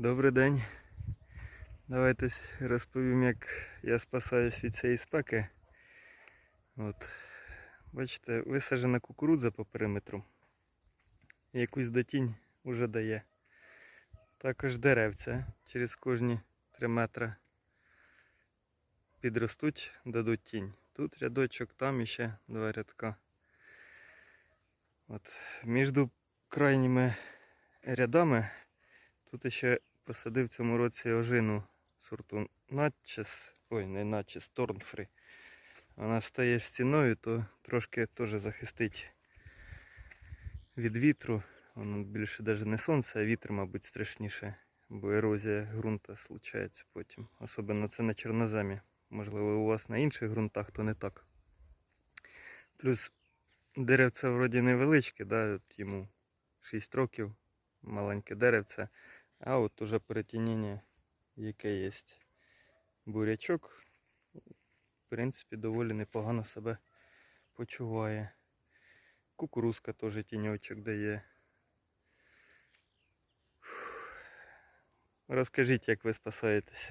Добрий день. Давайте розповім, як я спасаюсь від цієї спеки. От. Бачите, висаджена кукурудза по периметру. Якусь дотінь вже дає. Також деревця через кожні 3 метри підростуть, дадуть тінь. Тут рядочок, там іще два рядка. От. Між крайніми рядами Тут ще посадив в цьому році ожину сорту Натчес. Ой, не Натчес, Торнфрі. Вона встає стіною, то трошки теж захистить від вітру. Воно більше навіть не сонце, а вітер, мабуть, страшніше. Бо ерозія ґрунта случається потім. Особливо це на чорноземі. Можливо, у вас на інших ґрунтах то не так. Плюс деревце вроді невеличке, да, от йому 6 років, маленьке деревце. А от уже перетінення, яке є бурячок, в принципі, доволі непогано себе почуває. Кукурузка теж тіньочок дає. Розкажіть, як ви спасаєтесь.